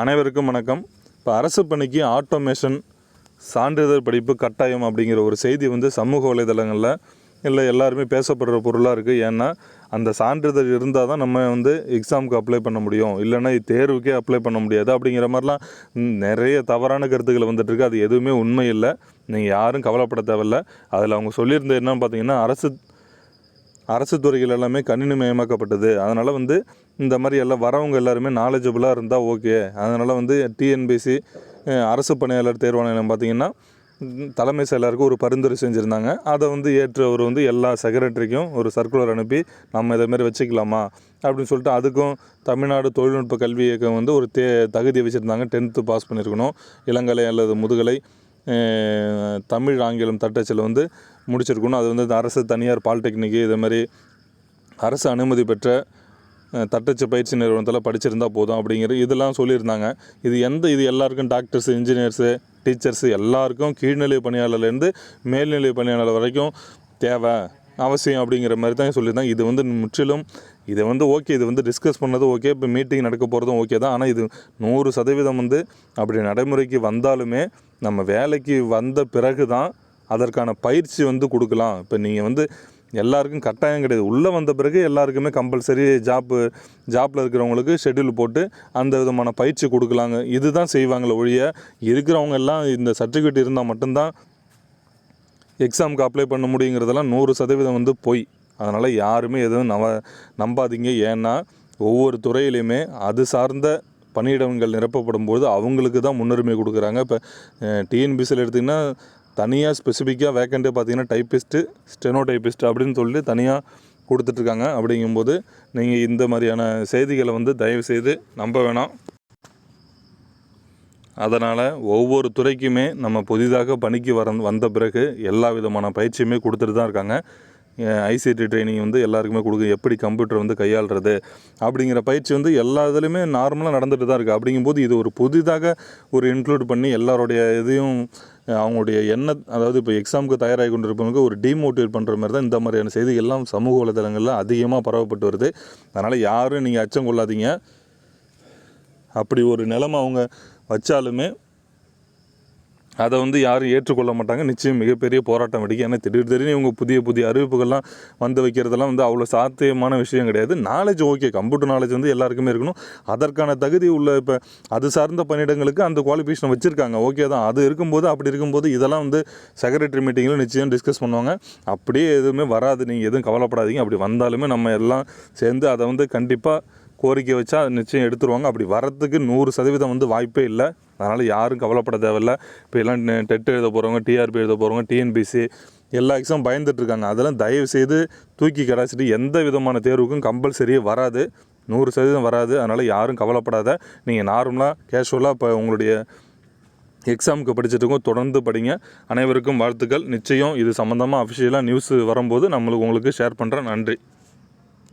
அனைவருக்கும் வணக்கம். இப்போ அரசு பணிக்கு ஆட்டோமேஷன் சான்றிதழ் படிப்பு கட்டாயம் அப்படிங்கிற ஒரு செய்தி வந்து சமூக வலைதளங்களில் இல்லை எல்லாருமே பேசப்படுற பொருளாக இருக்குது ஏன்னா அந்த சான்றிதழ் இருந்தால் தான் நம்ம வந்து எக்ஸாமுக்கு அப்ளை பண்ண முடியும். இல்லைன்னா தேர்வுக்கே அப்ளை பண்ண முடியாது. அப்படிங்கிற மாதிரிலாம் நிறைய தவறான கருத்துக்கள் வந்துட்டுருக்கு அது எதுவுமே உண்மை இல்லை. நீங்கள் யாரும் கவலைப்பட தேவையில்ல. அதில் அவங்க சொல்லியிருந்தது என்னன்னு பார்த்தீங்கன்னா அரசு அரசு துறைகள் எல்லாமே கணினி மயமாக்கப்பட்டது அதனால் வந்து இந்த மாதிரி எல்லாம் வரவங்க எல்லாருமே நாலேஜபிளாக இருந்தால் ஓகே அதனால் வந்து டிஎன்பிசி அரசு பணியாளர் தேர்வாணையம் பார்த்திங்கன்னா தலைமை செயலருக்கு ஒரு பரிந்துரை செஞ்சுருந்தாங்க. அதை வந்து ஏற்று அவர் வந்து எல்லா செக்ரட்டரிக்கும் ஒரு சர்க்குலர் அனுப்பி நம்ம இதை மாதிரி வச்சுக்கலாமா? அப்படின்னு சொல்லிட்டு அதுக்கும் தமிழ்நாடு தொழில்நுட்ப கல்வி இயக்கம் வந்து ஒரு தே தகுதி வச்சுருந்தாங்க. டென்த்து பாஸ் பண்ணியிருக்கணும் இளங்கலை அல்லது முதுகலை. தமிழ் ஆங்கிலம் தட்டச்சில் வந்து முடிச்சிருக்கணும். அது வந்து இந்த அரசு தனியார் பாலிடெக்னிக்கு இதே மாதிரி அரசு அனுமதி பெற்ற தட்டச்சு பயிற்சி நிறுவனத்தில் படிச்சிருந்தா போதும் அப்படிங்கிற இதெல்லாம் சொல்லியிருந்தாங்க. இது எந்த இது எல்லாருக்கும் டாக்டர்ஸு இன்ஜினியர்ஸு டீச்சர்ஸு எல்லாருக்கும் கீழ்நிலை பணியாளர்லேருந்து மேல்நிலை பணியாளர் வரைக்கும் தேவை. அவசியம் அப்படிங்கிற மாதிரி தான் சொல்லியிருந்தாங்க. இது வந்து முற்றிலும் இதை வந்து ஓகே இது வந்து டிஸ்கஸ் பண்ணது ஓகே இப்போ மீட்டிங் நடக்க போகிறதும் ஓகே தான். ஆனால் இது நூறு சதவீதம் வந்து அப்படி நடைமுறைக்கு வந்தாலுமே நம்ம வேலைக்கு வந்த பிறகு தான் அதற்கான பயிற்சி வந்து கொடுக்கலாம். இப்போ நீங்கள் வந்து எல்லாருக்கும் கட்டாயம் கிடையாது. உள்ளே வந்த பிறகு எல்லாருக்குமே கம்பல்சரி ஜாப்பு ஜாப்பில் இருக்கிறவங்களுக்கு ஷெட்யூல் போட்டு அந்த விதமான பயிற்சி கொடுக்கலாங்க. இதுதான் செய்வாங்களே ஒழிய இருக்கிறவங்க எல்லாம் இந்த சர்டிஃபிகேட் இருந்தால் மட்டும்தான் எக்ஸாமுக்கு அப்ளை பண்ண முடியுங்கிறதெல்லாம் நூறு சதவீதம் வந்து பொய். அதனால் யாருமே எதுவும் நம்ப நம்பாதீங்க. ஏன்னா ஒவ்வொரு துறையிலையுமே அது சார்ந்த பணியிடங்கள் நிரப்பப்படும் போது அவங்களுக்கு தான் முன்னுரிமை கொடுக்குறாங்க. இப்போ டிஎன்பிசியில் எடுத்திங்கன்னா தனியாக ஸ்பெசிஃபிக்காக வேக்கண்ட்டு பார்த்தீங்கன்னா டைப்பிஸ்ட்டு ஸ்டெனோ டைப்பிஸ்ட் அப்படின்னு சொல்லிட்டு தனியாக கொடுத்துட்ருக்காங்க அப்படிங்கும்போது நீங்கள் இந்த மாதிரியான செய்திகளை வந்து தயவு செய்து நம்ப வேணாம். அதனால் ஒவ்வொரு துறைக்குமே நம்ம புதிதாக பணிக்கு வர வந்த பிறகு எல்லா விதமான பயிற்சியுமே கொடுத்துட்டு தான் இருக்காங்க. ஐசிடி ட்ரைனிங் வந்து எல்லாருக்குமே கொடுக்க எப்படி கம்ப்யூட்டர் வந்து கையாளுறது அப்படிங்கிற பயிற்சி வந்து எல்லா இதுலேயுமே நார்மலாக நடந்துட்டு தான் இருக்குது அப்படிங்கும்போது இது ஒரு புதிதாக ஒரு இன்க்ளூட் பண்ணி எல்லாருடைய இதையும் அவங்களுடைய எண்ண அதாவது இப்போ எக்ஸாமுக்கு தயாராகி கொண்டிருப்பவங்களுக்கு ஒரு டிமோட்டிவேட் பண்ணுற மாதிரி தான் இந்த மாதிரியான செய்தி எல்லாம் சமூக வலைதளங்களில் அதிகமாக பரவப்பட்டு வருது. அதனால் யாரும் நீங்கள் அச்சம் கொள்ளாதீங்க. அப்படி ஒரு நிலைமை அவங்க வச்சாலுமே அதை வந்து யாரும் ஏற்றுக்கொள்ள மாட்டாங்க. நிச்சயம் மிகப்பெரிய போராட்டம் வெடிக்கும் ஏன்னா திடீர் திடீர்னு இவங்க புதிய புதிய அறிவிப்புகள்லாம் வந்து வைக்கிறதெல்லாம் வந்து அவ்வளோ சாத்தியமான விஷயம் கிடையாது. நாலேஜ் ஓகே கம்ப்யூட்டர் நாலேஜ் வந்து எல்லாருக்குமே இருக்கணும். அதற்கான தகுதி உள்ள இப்போ அது சார்ந்த பணியிடங்களுக்கு அந்த குவாலிஃபிகேஷன் வச்சுருக்காங்க. ஓகே தான். அது இருக்கும்போது அப்படி இருக்கும்போது இதெல்லாம் வந்து செக்ரட்டரி மீட்டிங்கில் நிச்சயம் டிஸ்கஸ் பண்ணுவாங்க. அப்படியே எதுவுமே வராது. நீங்கள் எதுவும் கவலைப்படாதீங்க. அப்படி வந்தாலுமே நம்ம எல்லாம் சேர்ந்து அதை வந்து கண்டிப்பாக கோரிக்கை வச்சா நிச்சயம் எடுத்துருவாங்க. அப்படி வரத்துக்கு நூறு சதவீதம் வந்து வாய்ப்பே இல்லை. அதனால் யாரும் கவலைப்பட தேவையில்ல. இப்போ எல்லாம் டெட் எழுத போகிறவங்க டிஆர்பி எழுத போகிறவங்க டிஎன்பிசி எல்லா எக்ஸாம் பயந்துட்டு இருக்காங்க. அதெல்லாம் தயவு செய்து தூக்கி கடாச்சிட்டு எந்த விதமான தேர்வுக்கும் கம்பல்சரியே வராது. நூறு சதவீதம் வராது. அதனால் யாரும் கவலைப்படாத. நீங்கள் நார்மலாக கேஷுவலாக இப்போ உங்களுடைய எக்ஸாமுக்கு படிச்சுட்டுக்கும் தொடர்ந்து படிங்க. அனைவருக்கும் வாழ்த்துக்கள். நிச்சயம் இது சம்மந்தமாக அஃபிஷியலாக நியூஸ் வரும்போது நம்மளுக்கு உங்களுக்கு ஷேர் பண்ணுறேன் நன்றி.